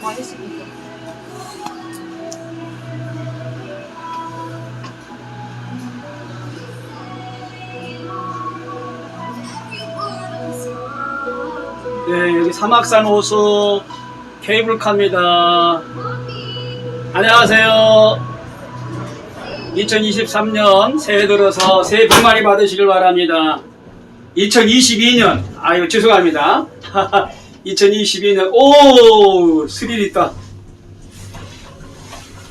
맛있습니다. 네, 여기 사막산 호수 케이블카입니다. 안녕하세요. 2023년 새해 들어서 새해 복 많이 받으시길 바랍니다. 2022년, 아유, 죄송합니다. 2022년, 오, 스릴 있다.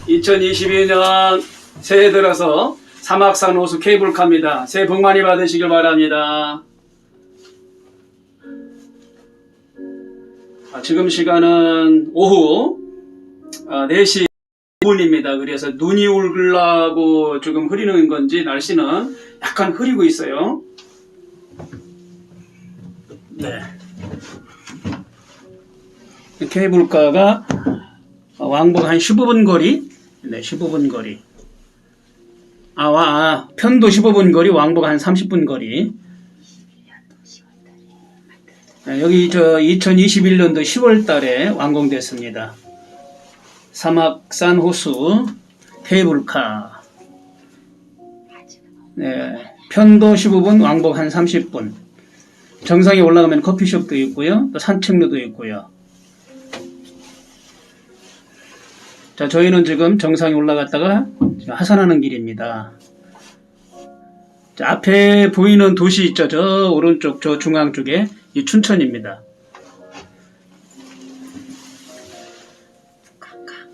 2022년 새해 들어서 사막산 호수 케이블카입니다. 새해 복 많이 받으시길 바랍니다. 아, 지금 시간은 오후 아, 4시 5분입니다. 그래서 눈이 올라고 조금 흐리는 건지 날씨는 약간 흐리고 있어요. 네. 케이블카가 왕복 한 15분 거리, 네, 15분 거리. 아, 와, 아, 편도 15분 거리, 왕복 한 30분 거리. 네, 여기 저 2021년도 10월 달에 완공됐습니다. 사막 산 호수 케이블카. 네, 편도 15분, 왕복 한 30분. 정상에 올라가면 커피숍도 있고요. 또 산책로도 있고요. 자, 저희는 지금 정상에 올라갔다가 하산하는 길입니다. 자, 앞에 보이는 도시 있죠? 저 오른쪽, 저 중앙 쪽에 이 춘천입니다.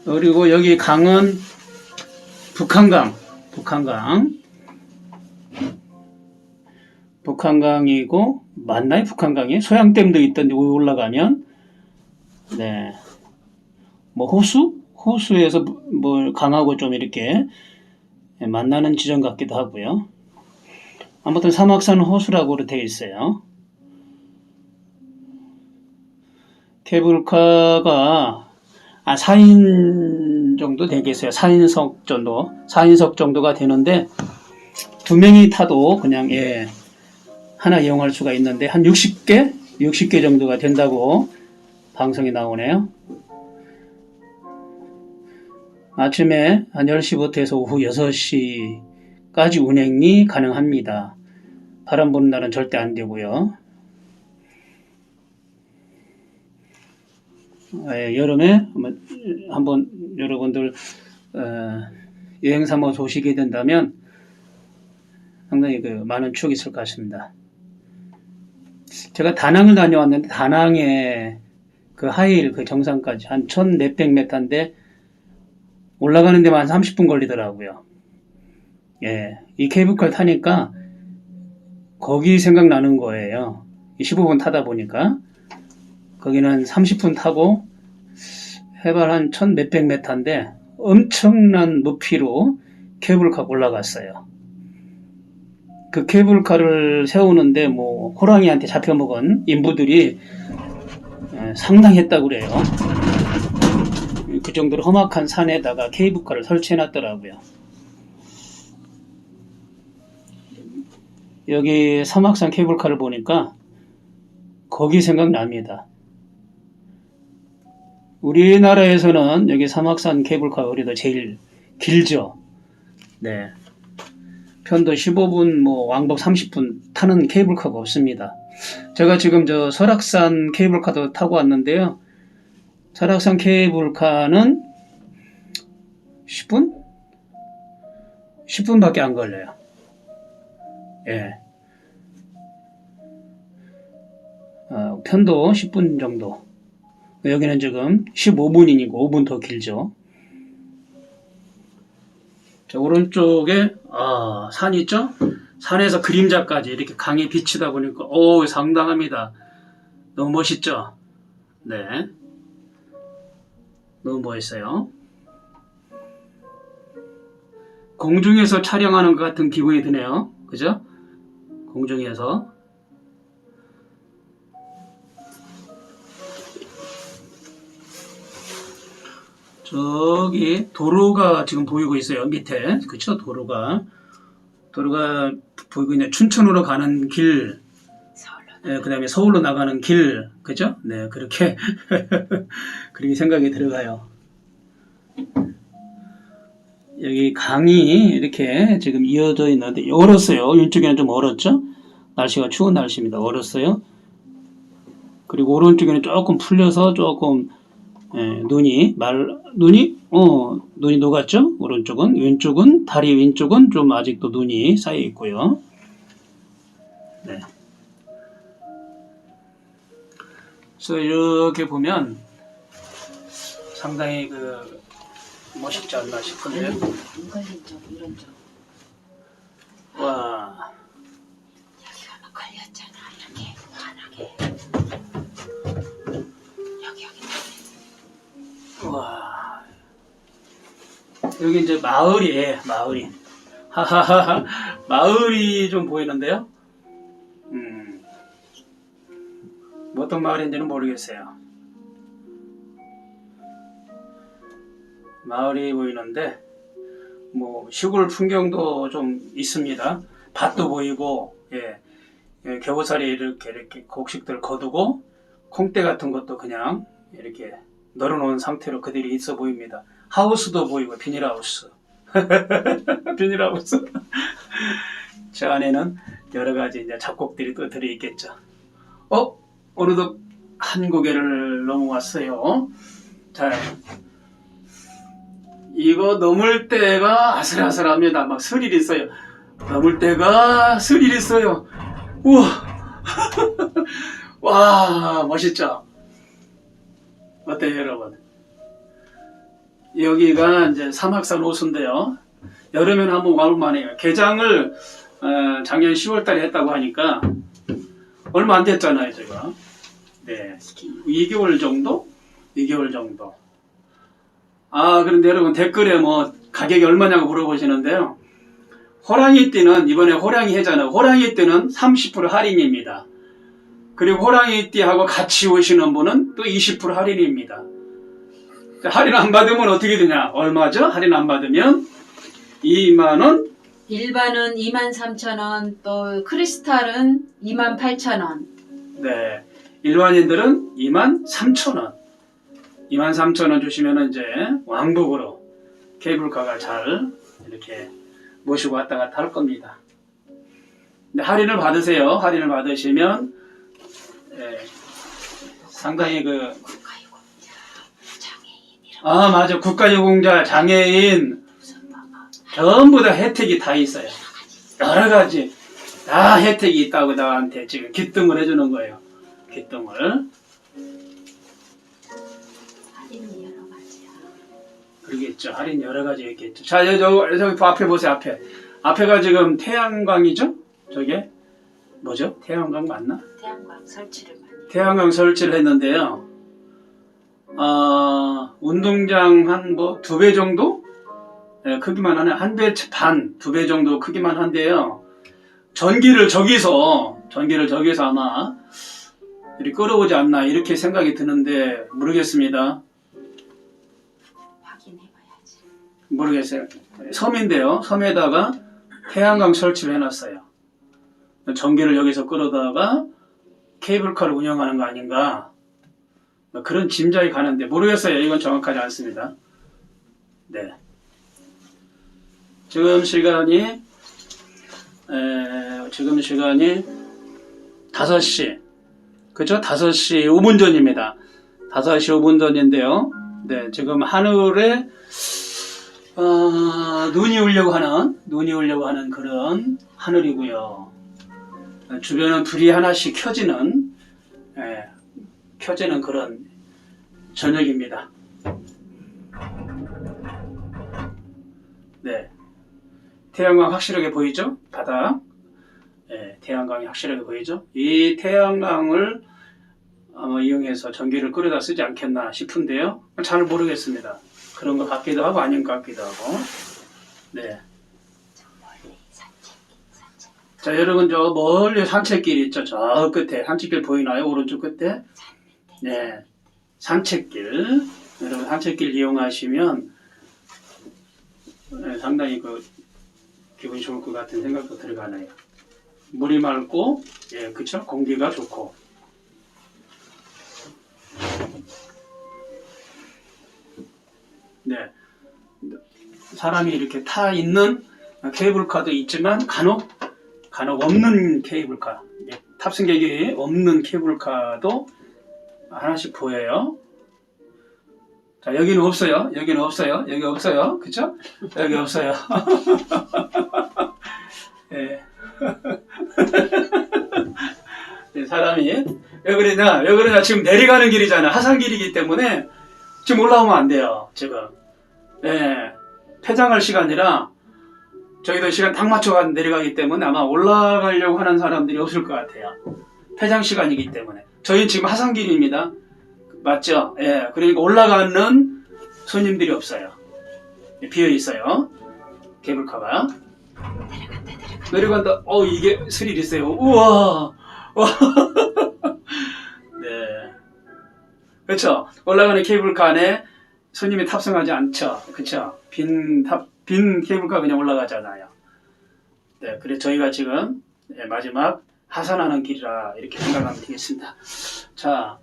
그리고 여기 강은 북한강, 북한강. 북한강이고, 맞나요? 북한강이? 소양댐도 있던데, 올라가면. 네. 뭐, 호수? 호수에서 뭐, 강하고 좀 이렇게 만나는 지점 같기도 하고요. 아무튼 사막산 호수라고 되어 있어요. 케이블카가 아, 4인 정도 되겠어요. 4인석 정도. 4인석 정도가 되는데 두 명이 타도 그냥 예. 하나 이용할 수가 있는데 한 60개? 60개 정도가 된다고 방송이 나오네요. 아침에 한 10시부터 해서 오후 6시까지 운행이 가능합니다. 바람 부는 날은 절대 안 되고요. 예, 여름에 한번, 여러분들 어, 여행 삼아서 오시게 된다면 상당히 그 많은 추억이 있을 것 같습니다. 제가 다낭을 다녀왔는데 다낭에 그 하이일 그 정상까지 한 1400m인데 올라가는 데만 한 30분 걸리더라고요. 예, 이 케이블카를 타니까 거기 생각나는 거예요. 15분 타다 보니까 거기는 30분 타고 해발 한1100 메타인데 엄청난 높이로 케이블카 올라갔어요. 그 케이블카를 세우는데 뭐 호랑이한테 잡혀먹은 인부들이 예, 상당했다고 그래요. 그 정도로 험악한 산에다가 케이블카를 설치해 놨더라고요. 여기 사막산 케이블카를 보니까 거기 생각납니다. 우리나라에서는 여기 사막산 케이블카가 그래도 제일 길죠. 네. 편도 15분, 뭐 왕복 30분 타는 케이블카가 없습니다. 제가 지금 저 설악산 케이블카도 타고 왔는데요. 설악산 케이블카는 10분? 10분밖에 안 걸려요. 예. 어, 편도 10분 정도. 여기는 지금 15분이니까 5분 더 길죠. 자, 오른쪽에, 아, 산 있죠? 산에서 그림자까지 이렇게 강에 비치다 보니까, 오, 상당합니다. 너무 멋있죠? 네. 너무 멋있어요. 공중에서 촬영하는 것 같은 기분이 드네요. 그죠? 공중에서. 저기 도로가 지금 보이고 있어요. 밑에. 그쵸? 도로가. 도로가 보이고 있네. 춘천으로 가는 길. 예, 그 다음에 서울로 나가는 길, 그죠? 네, 그렇게 그렇게 생각이 들어가요. 여기 강이 이렇게 지금 이어져 있는데 얼었어요. 왼쪽에는 좀 얼었죠? 날씨가 추운 날씨입니다. 얼었어요. 그리고 오른쪽에는 조금 풀려서 조금 예, 눈이 말 눈이 어 눈이 녹았죠? 오른쪽은 왼쪽은 다리 왼쪽은 좀 아직도 눈이 쌓여 있고요. 네. 그래서 이렇게 보면 상당히 그 멋있지 않나 싶은데. 안 걸린 쪽 이런 쪽 와. 여기가 막 걸렸잖아. 이렇게 환하게. 여기 여기. 와. 여기 이제 마을이에요 마을이. 하하하하. 마을이 좀 보이는데요 어떤 마을인지는 모르겠어요 마을이 보이는데 뭐 시골 풍경도 좀 있습니다 밭도 보이고 예, 예, 겨우살이 이렇게 이렇게 곡식들 거두고 콩대 같은 것도 그냥 이렇게 널어놓은 상태로 그대로 있어 보입니다. 하우스도 보이고 비닐하우스. 비닐하우스. 저 안에는 여러 가지 이제 잡곡들이 또 들어 있겠죠. 어? 어느덧 한 고개를 넘어왔어요. 자, 이거 넘을 때가 아슬아슬합니다. 막 스릴 있어요. 넘을 때가 스릴 있어요. 우와! 와, 멋있죠? 어때요, 여러분? 여기가 이제 사막산 호수인데요. 여름에는 한번 와볼만 해요. 개장을 어, 작년 10월 달에 했다고 하니까 얼마 안 됐잖아요, 제가. 네. 2개월 정도? 2개월 정도. 아, 그런데 여러분 댓글에 뭐 가격이 얼마냐고 물어보시는데요. 호랑이 띠는 이번에 호랑이 해잖아요. 호랑이 띠는 30% 할인입니다. 그리고 호랑이 띠하고 같이 오시는 분은 또 20% 할인입니다. 자, 할인 안 받으면 어떻게 되냐? 얼마죠? 할인 안 받으면 2만 원, 일반은 23,000원 또 크리스탈은 28,000원 네. 일반인들은 2만 3천 원. 2만 3천 원 주시면 이제 왕복으로 케이블카가 잘 이렇게 모시고 왔다 갔다 할 겁니다. 근데 할인을 받으세요. 할인을 받으시면 예, 상당히 그 아 맞아 국가유공자 장애인 전부 다 혜택이 다 있어요. 여러 가지 다 혜택이 있다고 나한테 지금 기뜸을 해주는 거예요. 기뜸을 할인이 여러 가지야 그러겠죠. 할인 여러 가지 있겠죠. 자, 저, 저, 저기 앞에 보세요. 앞에 앞에가 지금 태양광이죠. 저게 뭐죠? 태양광 맞나? 태양광 설치를 많이 태양광 설치를 했는데요. 아, 운동장 한 뭐 두 배 정도 예, 크기만 하네. 한 배 반, 두 배 정도 크기만 한데요. 전기를 저기서 전기를 저기서 아마 이렇게 끌어오지 않나 이렇게 생각이 드는데 모르겠습니다. 확인해봐야지 모르겠어요. 섬인데요. 섬에다가 태양광 설치를 해놨어요. 전기를 여기서 끌어다가 케이블카를 운영하는 거 아닌가 뭐 그런 짐작이 가는데 모르겠어요. 이건 정확하지 않습니다. 네. 지금 시간이 에, 지금 시간이 5시 그죠? 5시 5분 전입니다. 5시 5분 전인데요. 네, 지금 하늘에 어, 눈이 오려고 하는 눈이 오려고 하는 그런 하늘이고요. 어, 주변은 불이 하나씩 켜지는 예, 켜지는 그런 저녁입니다. 네, 태양광 확실하게 보이죠? 바닥. 예, 태양광이 확실하게 보이죠? 이 태양광을 아마 이용해서 전기를 끌어다 쓰지 않겠나 싶은데요. 잘 모르겠습니다. 그런 것 같기도 하고 아닌 것 같기도 하고. 네. 자, 여러분 저 멀리 산책길 있죠? 저 끝에 산책길 보이나요? 오른쪽 끝에? 네. 산책길. 여러분 산책길 이용하시면 네, 상당히 그 기분이 좋을 것 같은 생각도 들어가네요. 물이 맑고, 예, 그쵸? 공기가 좋고. 네. 사람이 이렇게 타 있는 케이블카도 있지만 간혹 간혹 없는 케이블카 예, 탑승객이 없는 케이블카도 하나씩 보여요. 자 여기는 없어요. 여기는 없어요. 여기 없어요. 그쵸? 여기 없어요. 예. 예, 사람이 왜 그러냐? 왜 그러냐? 지금 내려가는 길이잖아. 하산길이기 때문에 지금 올라오면 안 돼요. 지금. 예. 폐장할 시간이라 저희도 시간 딱 맞춰 내려가기 때문에 아마 올라가려고 하는 사람들이 없을 것 같아요. 폐장 시간이기 때문에. 저희는 지금 하산길입니다. 맞죠? 예. 그러니까 올라가는 손님들이 없어요. 예, 비어 있어요. 케이블카가. 내려간다. 어, 이게 스릴 있어요. 우와. 와. 네. 그렇죠. 올라가는 케이블카 안에 손님이 탑승하지 않죠. 그렇죠. 빈 탑, 빈 케이블카 그냥 올라가잖아요. 네. 그래서 저희가 지금 네, 마지막 하산하는 길이라 이렇게 생각하면 되겠습니다. 자.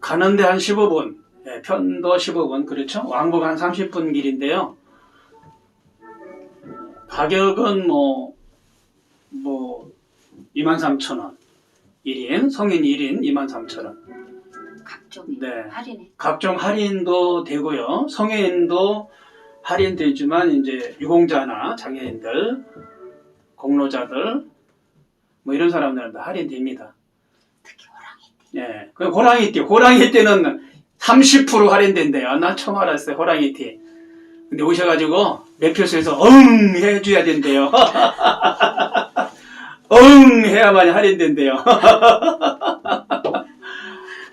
가는데 한 15분, 예, 편도 15분, 그렇죠? 왕복 한 30분 길인데요. 가격은 뭐, 뭐, 23,000원. 1인, 성인 1인 23,000원. 각종이 네. 할인해. 각종 할인도 되고요. 성인도 할인되지만, 이제 유공자나 장애인들, 공로자들, 뭐 이런 사람들은 다 할인됩니다. 특히 호랑이. 예. 그 호랑이띠, 호랑이띠는 30% 할인된대요. 나 처음 알았어요, 호랑이띠. 근데 오셔가지고, 매표소에서 응! 해줘야 된대요. 응! 해야만 할인된대요.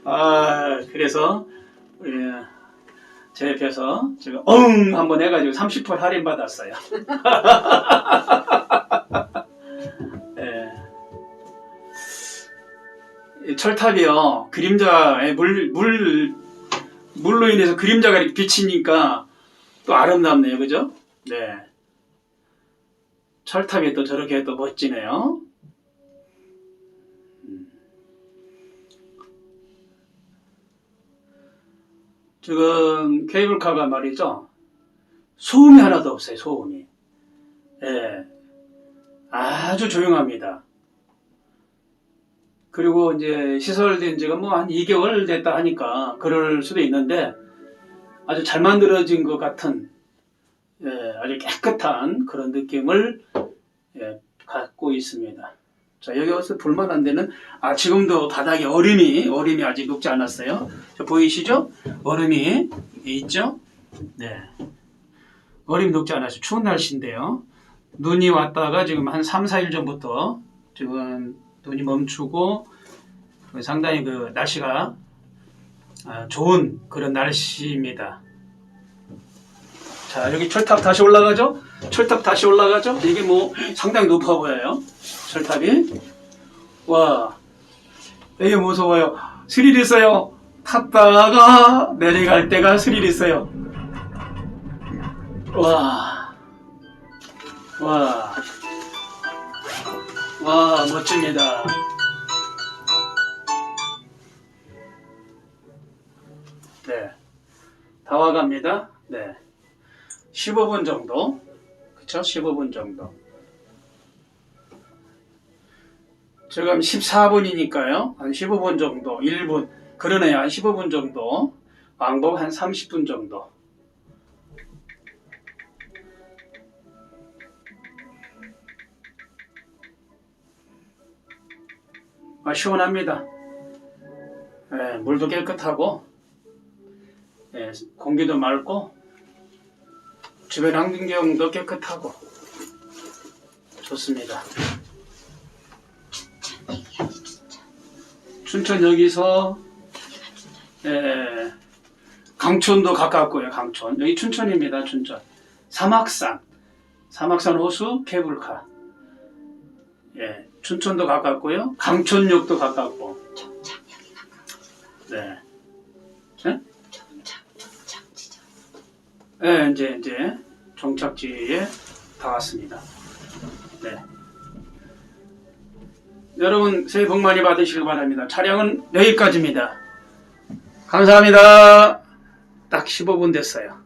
아, 그래서, 우리, 제 옆에서 제가 응! 한번 해가지고 30% 할인 받았어요. 예. 이 철탑이요 그림자에 물, 물 물로 인해서 그림자가 이렇게 비치니까 또 아름답네요. 그죠? 네. 철탑이 또 저렇게 또 멋지네요. 음. 지금 케이블카가 말이죠. 소음이 하나도 없어요 소음이. 예. 아주 조용합니다 그리고 이제 시설된 지가 뭐 한 2개월 됐다 하니까 그럴 수도 있는데 아주 잘 만들어진 것 같은 예, 아주 깨끗한 그런 느낌을 예, 갖고 있습니다. 자 여기 와서 볼만한 데는 아 지금도 바닥에 얼음이 얼음이 아직 녹지 않았어요. 저 보이시죠? 얼음이 있죠? 네. 얼음이 녹지 않았어요. 추운 날씨인데요. 눈이 왔다가 지금 한 3, 4일 전부터 지금 눈이 멈추고 상당히 그 날씨가 아, 좋은 그런 날씨입니다. 자 여기 철탑 다시 올라가죠? 철탑 다시 올라가죠? 이게 뭐 상당히 높아 보여요. 철탑이 와 되게 무서워요. 스릴 있어요. 탔다가 내려갈 때가 스릴 있어요. 와, 와. 와, 멋집니다. 네. 다 와갑니다. 네. 15분 정도. 그쵸? 15분 정도. 지금 14분이니까요. 한 15분 정도. 1분. 그러네요. 한 15분 정도. 왕복 한 30분 정도. 아, 시원합니다. 예, 물도 깨끗하고, 예, 공기도 맑고, 주변 환경도 깨끗하고, 좋습니다. 춘천 여기서. 예, 강촌도 가깝고요, 강촌. 여기 춘천입니다, 춘천. 사막산. 사막산 호수 케이블카. 예, 춘천도 가깝고요. 강촌역도 가깝고. 네. 정착 정착 지점. 예, 이제, 이제, 종착지에 다 왔습니다. 네. 여러분 새해 복 많이 받으시길 바랍니다. 촬영은 여기까지입니다. 감사합니다. 딱 15분 됐어요.